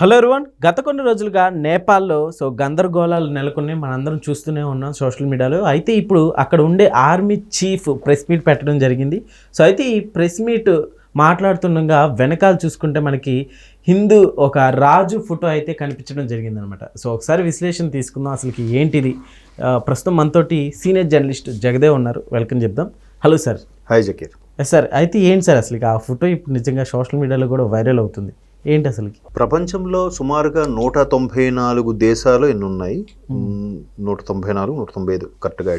Hello ఎరువన్ గత కొన్ని రోజులుగా నేపాల్లో సో గందరగోళాలు నెలకొని మనందరం చూస్తూనే ఉన్నాం సోషల్ మీడియాలో. అయితే ఇప్పుడు అక్కడ ఉండే ఆర్మీ చీఫ్ ప్రెస్ మీట్ పెట్టడం జరిగింది. సో అయితే ఈ ప్రెస్ మీట్ మాట్లాడుతుండగా వెనకాల చూసుకుంటే మనకి హిందూ ఒక రాజు ఫోటో అయితే కనిపించడం జరిగిందనమాట. సో ఒకసారి విశ్లేషణ తీసుకుందాం అసలుకి ఏంటిది. ప్రస్తుతం మనతోటి సీనియర్ జర్నలిస్ట్ జగదేవ్ ఉన్నారు. వెల్కమ్ చెప్దాం. Hello sir. Hi Zakir. Sir అయితే ఏంటి సార్ అసలు ఆ ఫోటో ఇప్పుడు నిజంగా సోషల్ మీడియాలో కూడా వైరల్ అవుతుంది? ఏంటి అసలుకి? ప్రపంచంలో సుమారుగా నూట తొంభై నాలుగు దేశాలు ఎన్ని ఉన్నాయి నూట తొంభై నాలుగు నూట తొంభై ఐదు. కరెక్ట్గా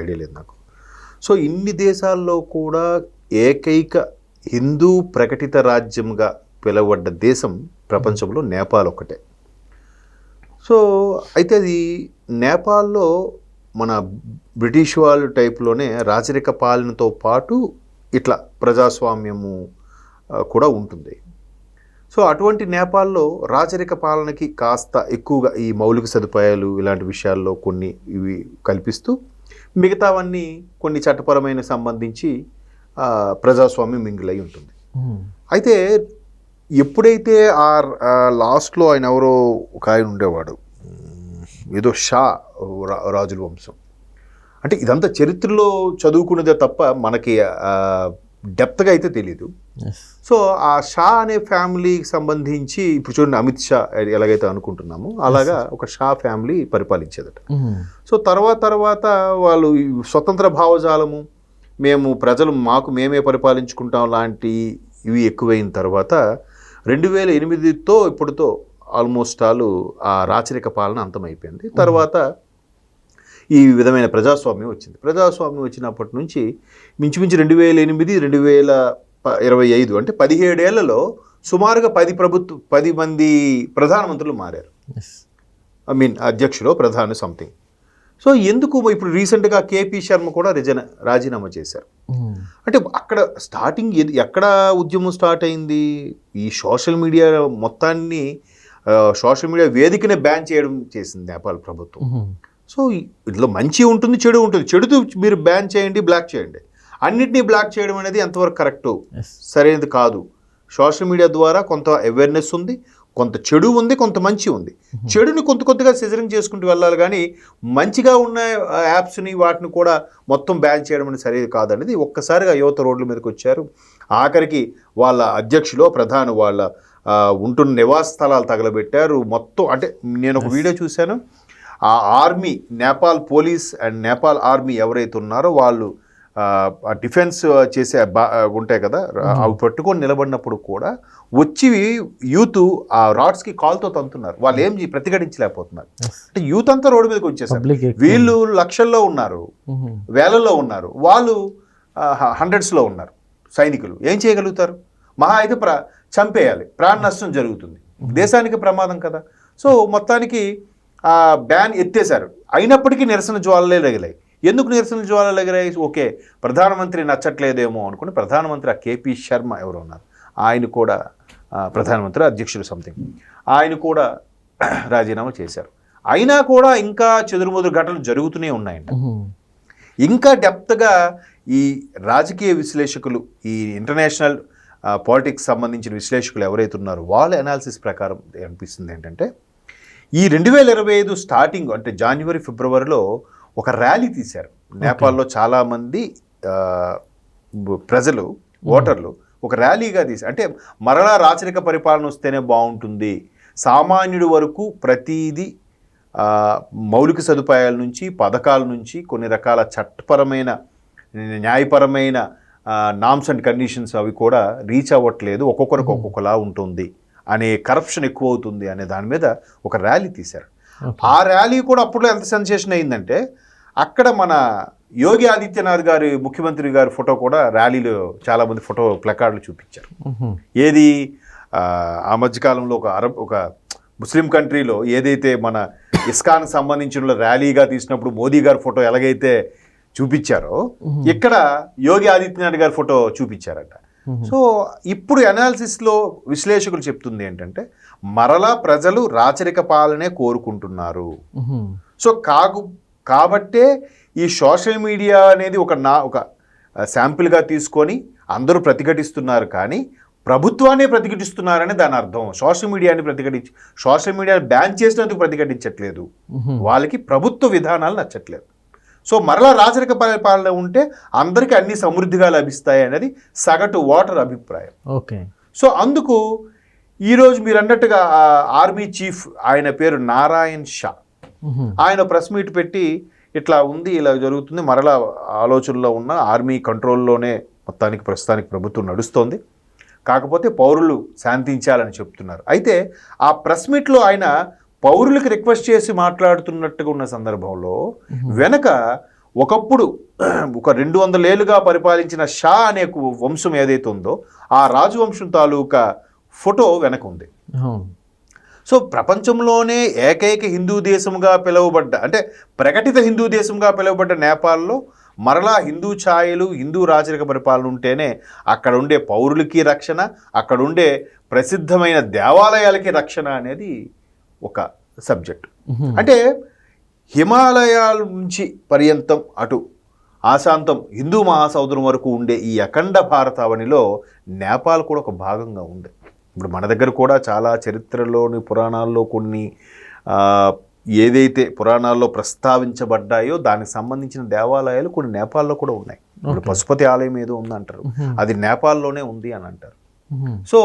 ఐడియా లేదు నాకు. సో ఇన్ని దేశాల్లో కూడా ఏకైక హిందూ ప్రకటిత రాజ్యంగా పిలువబడ్డ దేశం ప్రపంచంలో నేపాల్ ఒక్కటే. సో అయితే అది నేపాల్లో మన బ్రిటిష్ వాళ్ళు టైప్లోనే రాజరిక పాలనతో పాటు ఇట్లా ప్రజాస్వామ్యము కూడా ఉంటుంది. సో అటువంటి నేపాల్లో రాచరిక పాలనకి కాస్త ఎక్కువగా ఈ మౌలిక సదుపాయాలు ఇలాంటి విషయాల్లో కొన్ని ఇవి కల్పిస్తూ మిగతావన్నీ కొన్ని చట్టపరమైన సంబంధించి ప్రజాస్వామ్యం మింగిలై ఉంటుంది. అయితే ఎప్పుడైతే ఆ లాస్ట్లో ఆయన ఎవరో ఒక ఆయన ఉండేవాడు ఏదో షా రాజుల వంశం. అంటే ఇదంతా చరిత్రలో చదువుకున్నదే తప్ప మనకి డెప్త్గా అయితే తెలియదు సో ఆ షా అనే ఫ్యామిలీకి సంబంధించి ఇప్పుడు చూడండి అమిత్ షా ఎలాగైతే అనుకుంటున్నామో అలాగా ఒక షా ఫ్యామిలీ పరిపాలించేదట. సో తర్వాత తర్వాత వాళ్ళు స్వతంత్ర భావజాలము మేము ప్రజలు మాకు మేమే పరిపాలించుకుంటాం లాంటి ఇవి ఎక్కువైన తర్వాత రెండు వేల ఎనిమిదితో ఇప్పుడుతో ఆల్మోస్ట్ ఆల్ ఆ రాచరిక పాలన అంతమైపోయింది. తర్వాత ఈ విధమైన ప్రజాస్వామ్యం వచ్చింది. ప్రజాస్వామ్యం వచ్చినప్పటి నుంచి మించుమించు రెండు వేల ఎనిమిది రెండు వేల ఇరవై ఐదు అంటే పదిహేడేళ్ళలో సుమారుగా పది ప్రభుత్వ పది మంది ప్రధానమంత్రులు మారారు. ఐ మీన్ అధ్యక్షులు ప్రధాని సంథింగ్ సో ఎందుకు ఇప్పుడు రీసెంట్గా కేపీ శర్మ కూడా రిజన రాజీనామా చేశారు? అంటే అక్కడ స్టార్టింగ్ ఎక్కడ ఉద్యమం స్టార్ట్ అయింది? ఈ సోషల్ మీడియా మొత్తాన్ని సోషల్ మీడియా వేదికనే బ్యాన్ చేయడం చేసింది నేపాల్ ప్రభుత్వం. సో ఇందులో మంచి ఉంటుంది చెడు ఉంటుంది. చెడుతో మీరు బ్యాన్ చేయండి బ్లాక్ చేయండి. అన్నిటినీ బ్లాక్ చేయడం అనేది ఎంతవరకు కరెక్టు? సరైనది కాదు. సోషల్ మీడియా ద్వారా కొంత అవేర్నెస్ ఉంది కొంత చెడు ఉంది కొంత మంచి ఉంది. చెడుని కొంత కొద్దిగా సిజరింగ్ చేసుకుంటూ వెళ్ళాలి కానీ మంచిగా ఉన్న యాప్స్ని వాటిని కూడా మొత్తం బ్యాన్ చేయడం అనేది సరైనది కాదనేది ఒక్కసారిగా యువత రోడ్ల మీదకి వచ్చారు. ఆఖరికి వాళ్ళ అధ్యక్షులు ప్రధాని వాళ్ళ ఉంటున్న నివాస స్థలాలు తగలబెట్టారు. మొత్తం అంటే నేను ఒక వీడియో చూశాను. ఆ army Nepal police and Nepal army ఎవరైతే ఉన్నారో వాళ్ళు డిఫెన్స్ చేసే బా- ఉంటాయి కదా అవి పట్టుకొని నిలబడినప్పుడు కూడా వచ్చి యూత్ ఆ రాడ్స్కి కాల్తో తంతున్నారు. వాళ్ళు ఏం ప్రతిఘటించలేకపోతున్నారు. అంటే యూత్ అంతా రోడ్డు మీదకి వచ్చేసారు. వీళ్ళు లక్షల్లో ఉన్నారు. వేలల్లో ఉన్నారు. వాళ్ళు హండ్రెడ్స్లో ఉన్నారు సైనికులు. ఏం చేయగలుగుతారు? మహా అయితే ప్ర చంపేయాలి. ప్రాణ నష్టం జరుగుతుంది దేశానికి ప్రమాదం కదా. సో మొత్తానికి బ్యాన్ ఎత్తేశారు. అయినప్పటికీ నిరసన జ్వాలలే రగిలాయి ఎందుకు నిరసన జ్వాలలు ఎగిరాయి ఓకే ప్రధానమంత్రి నచ్చట్లేదేమో అనుకుని ప్రధానమంత్రి ఆ కేపీ శర్మ ఎవరు ఉన్నారు. ఆయన కూడా ప్రధానమంత్రి అధ్యక్షుడు సంథింగ్ ఆయన కూడా రాజీనామా చేశారు. అయినా కూడా ఇంకా చెదురుముదురు ఘటనలు జరుగుతూనే ఉన్నాయండి ఇంకా డెప్త్గా ఈ రాజకీయ విశ్లేషకులు ఈ ఇంటర్నేషనల్ పాలిటిక్స్ సంబంధించిన విశ్లేషకులు ఎవరైతే ఉన్నారో వాళ్ళ అనాలిసిస్ ప్రకారం అనిపిస్తుంది ఏంటంటే ఈ రెండు వేల ఇరవై ఐదు స్టార్టింగ్ అంటే జనవరి ఫిబ్రవరిలో ఒక ర్యాలీ తీశారు. నేపాల్లో చాలామంది ప్రజలు ఓటర్లు ఒక ర్యాలీగా తీశారు అంటే మరలా రాచరిక పరిపాలన వస్తేనే బాగుంటుంది. సామాన్యుడి వరకు ప్రతీది మౌలిక సదుపాయాల నుంచి పథకాల నుంచి కొన్ని రకాల చట్టపరమైన న్యాయపరమైన నామ్స్ అండ్ కండిషన్స్ అవి కూడా రీచ్ అవ్వట్లేదు. ఒక్కొక్కరికి ఒక్కొక్కలా ఉంటుంది. అనే కరప్షన్ ఎక్కువ అవుతుంది అనే దాని మీద ఒక ర్యాలీ తీశారు. ఆ ర్యాలీ కూడా అప్పుడు ఎంత సెన్సేషన్ అయిందంటే అక్కడ మన యోగి ఆదిత్యనాథ్ గారి ముఖ్యమంత్రి గారి ఫోటో కూడా ర్యాలీలో చాలామంది ఫోటో ప్లకార్డులు చూపించారు. ఏది ఆ, ఆ మధ్యకాలంలో ఒక అరబ్ ఒక ముస్లిం కంట్రీలో ఏదైతే మన ఇస్కాన్ సంబంధించిన ర్యాలీగా తీసినప్పుడు మోదీ గారి ఫోటో ఎలాగైతే చూపించారో ఇక్కడ యోగి ఆదిత్యనాథ్ గారి ఫోటో చూపించారట. సో ఇప్పుడు అనాలిసిస్లో విశ్లేషకులు చెప్తుంది ఏంటంటే మరలా ప్రజలు రాచరిక పాలనే కోరుకుంటున్నారు. సో కాకు కాబట్టే ఈ సోషల్ మీడియా అనేది ఒక నా ఒక శాంపిల్గా తీసుకొని అందరూ ప్రతిఘటిస్తున్నారు కానీ ప్రభుత్వాన్ని ప్రతిఘటిస్తున్నారని దాని అర్థం. సోషల్ మీడియాని ప్రతిఘటించి సోషల్ మీడియాని బ్యాన్ చేసినందుకు ప్రతిఘటించట్లేదు. వాళ్ళకి ప్రభుత్వ విధానాలు నచ్చట్లేదు. సో మరలా రాజరిక పరిపాలన ఉంటే అందరికీ అన్ని సమృద్ధిగా లభిస్తాయి అనేది సగటు ఓటర్ అభిప్రాయం. ఓకే. సో అందుకు ఈరోజు మీరు అన్నట్టుగా ఆర్మీ చీఫ్ ఆయన పేరు నారాయణ్ షా. ఆయన ప్రెస్ మీట్ పెట్టి ఇట్లా ఉంది ఇలా జరుగుతుంది మరలా ఆలోచనలో ఉన్న ఆర్మీ కంట్రోల్లోనే మొత్తానికి ప్రస్తుతానికి ప్రభుత్వం నడుస్తోంది. కాకపోతే పౌరులు శాంతించాలని చెప్తున్నారు. అయితే ఆ ప్రెస్ మీట్లో ఆయన పౌరులకు రిక్వెస్ట్ చేసి మాట్లాడుతున్నట్టుగా ఉన్న సందర్భంలో వెనక ఒకప్పుడు ఒక రెండు వందల ఏళ్ళుగా పరిపాలించిన షా అనే వంశం ఏదైతే ఉందో ఆ రాజవంశం తాలూకా ఫోటో వెనక ఉంది. సో ప్రపంచంలోనే ఏకైక హిందూ దేశంగా పిలువబడ్డ అంటే ప్రకటిత హిందూ దేశంగా పిలువబడ్డ నేపాల్లో మరలా హిందూ ఛాయలు హిందూ రాజరిక పరిపాలన ఉంటేనే అక్కడ ఉండే పౌరులకి రక్షణ అక్కడ ఉండే ప్రసిద్ధమైన దేవాలయాలకి రక్షణ అనేది ఒక సబ్జెక్ట్. అంటే హిమాలయాల నుంచి పర్యంతం అటు ఆశాంతం హిందూ మహాసముద్రం వరకు ఉండే ఈ అఖండ భారతావనిలో నేపాల్ కూడా ఒక భాగంగా ఉంది ఇప్పుడు మన దగ్గర కూడా చాలా చరిత్రలోని పురాణాల్లో కొన్ని ఏదైతే పురాణాల్లో ప్రస్తావించబడ్డాయో దానికి సంబంధించిన దేవాలయాలు కొన్ని నేపాల్లో కూడా ఉన్నాయి. ఇప్పుడు పశుపతి ఆలయం ఏదో ఉందంటారు. అది నేపాల్లోనే ఉంది అని అంటారు. సో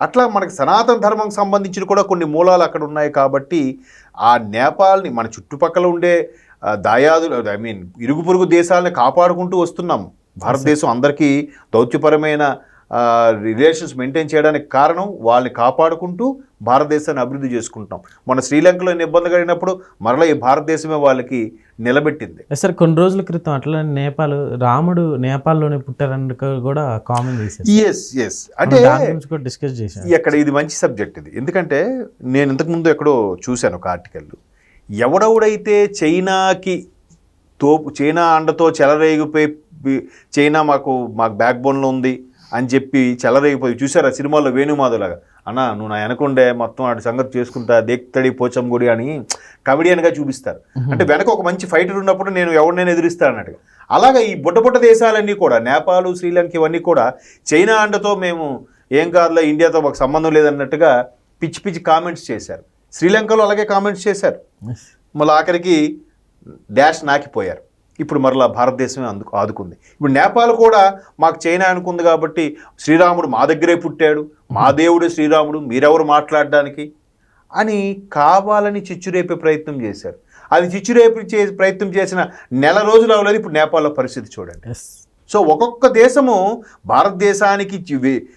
అట్లా మనకి సనాతన ధర్మం సంబంధించిన కూడా కొన్ని మూలాలు అక్కడ ఉన్నాయి కాబట్టి ఆ నేపాల్ని మన చుట్టుపక్కల ఉండే దాయాదులు ఐ మీన్ ఇరుగు పొరుగు దేశాలని కాపాడుకుంటూ వస్తున్నాం. భారతదేశం అందరికీ దౌత్యపరమైన రిలేషన్స్ మెయింటైన్ చేయడానికి కారణం వాళ్ళని కాపాడుకుంటూ భారతదేశాన్ని అభివృద్ధి చేసుకుంటాం మన శ్రీలంకలో ఇబ్బంది కలిగినప్పుడు మరలా ఈ భారతదేశమే వాళ్ళకి నిలబెట్టింది. సార్ కొన్ని రోజుల క్రితం అట్లా నేపాల్ రాముడు నేపాల్లోనే పుట్టారని కూడా కామెంట్ చేశారు ఎస్ ఎస్ అంటే డిస్కస్ చేశారు ఇక్కడ ఇది మంచి సబ్జెక్ట్ ఇది. ఎందుకంటే నేను ఇంతకుముందు ఎక్కడో చూశాను ఒక ఆర్టికల్ ఎవడెవడైతే చైనాకి తోపు చైనా అండతో చెలరేగిపోయి చైనా మాకు మాకు బ్యాక్ బోన్లో ఉంది అని చెప్పి చెలరేగిపోయి చూసారా సినిమాలో వేణుమాధవలాగా? అన్న నువ్వు నా వెనకుండే మొత్తం ఆడి సంగతి చేసుకుంటా దేక్తడి పోచంగుడి అని కమెడియన్గా చూపిస్తారు. అంటే వెనక ఒక మంచి ఫైటర్ ఉన్నప్పుడు నేను ఎవరినైనా ఎదురిస్తాను అన్నట్టుగా. అలాగే ఈ బుడ్డ బుడ్డ దేశాలన్నీ కూడా నేపాల్ శ్రీలంక ఇవన్నీ కూడా చైనా అండతో మేము ఏం కాదులే ఇండియాతో మాకు సంబంధం లేదన్నట్టుగా పిచ్చి పిచ్చి కామెంట్స్ చేశారు. శ్రీలంకలో అలాగే కామెంట్స్ చేశారు. మళ్ళీ ఆఖరికి డాష్ నాకిపోయారు. ఇప్పుడు మరలా భారతదేశమే అందుకు ఆదుకుంది. ఇప్పుడు నేపాల్ కూడా మాకు చైనా అనుకుంది కాబట్టి శ్రీరాముడు మా దగ్గరే పుట్టాడు. మా దేవుడు శ్రీరాముడు మీరెవరు మాట్లాడడానికి? అని కావాలని చిచ్చురేపే ప్రయత్నం చేశారు. అది చిచ్చురేపి చే ప్రయత్నం చేసిన నెల రోజులు అవ్వలేదు ఇప్పుడు నేపాల్లో పరిస్థితి చూడండి. సో ఒక్కొక్క దేశము భారతదేశానికి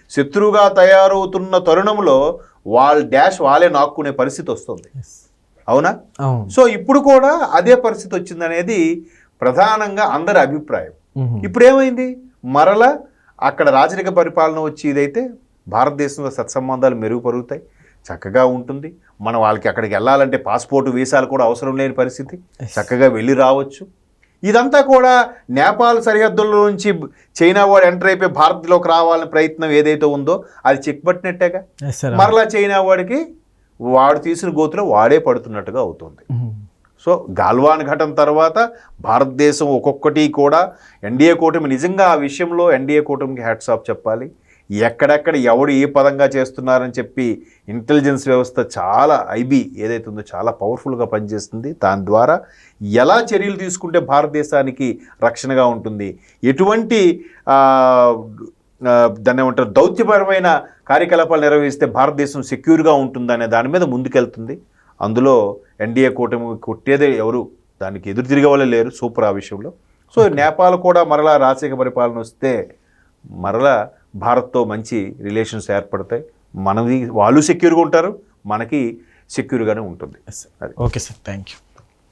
శత్రువుగా తయారవుతున్న తరుణంలో వాళ్ళ డాష్ వాళ్ళే నాక్కునే పరిస్థితి వస్తుంది. అవును. సో ఇప్పుడు కూడా అదే పరిస్థితి వచ్చిందనేది ప్రధానంగా అందరి అభిప్రాయం. ఇప్పుడు ఏమైంది మరల అక్కడ రాజరిక పరిపాలన వచ్చి ఇదైతే భారతదేశంలో సత్సంబంధాలు మెరుగుపరుగుతాయి. చక్కగా ఉంటుంది. మనం వాళ్ళకి అక్కడికి వెళ్ళాలంటే పాస్పోర్ట్ వీసాలు కూడా అవసరం లేని పరిస్థితి. చక్కగా వెళ్ళి రావచ్చు. ఇదంతా కూడా నేపాల్ సరిహద్దుల నుంచి చైనా వాడు ఎంటర్ అయిపోయి భారత్లోకి రావాలని ప్రయత్నం ఏదైతే ఉందో అది చెక్ పట్టినట్టేగా మరలా చైనా వాడికి వాడు తీసిన గోతులో వాడే పడుతున్నట్టుగా అవుతుంది. సో గాల్వాన్ ఘటన తర్వాత భారతదేశం ఒక్కొక్కటి కూడా ఎన్డీఏ కూటమి నిజంగా ఆ విషయంలో ఎన్డీఏ కూటమికి హ్యాట్స్ ఆఫ్ చెప్పాలి. ఎక్కడెక్కడ ఎవడు ఏ పదంగా చేస్తున్నారని చెప్పి ఇంటెలిజెన్స్ వ్యవస్థ చాలా ఐబీ ఏదైతే ఉందో చాలా పవర్ఫుల్గా పనిచేస్తుంది. దాని ద్వారా ఎలా చర్యలు తీసుకుంటే భారతదేశానికి రక్షణగా ఉంటుంది. ఎటువంటి దాన్ని ఏమంటారు దౌత్యపరమైన కార్యకలాపాలు నిర్వహిస్తే భారతదేశం సెక్యూర్గా ఉంటుందనే దాని మీద ముందుకెళ్తుంది. అందులో ఎన్డీఏ కూటమి కొట్టేదే ఎవరు? దానికి ఎదురు తిరిగే వాళ్ళే లేరు సూపర్ ఆ విషయంలో. సో నేపాల్ కూడా మరలా రాజశేఖర పరిపాలన వస్తే మరలా భారత్తో మంచి రిలేషన్స్ ఏర్పడతాయి. మనది వాళ్ళు సెక్యూర్గా ఉంటారు మనకి సెక్యూర్గానే ఉంటుంది. Okay sir thank you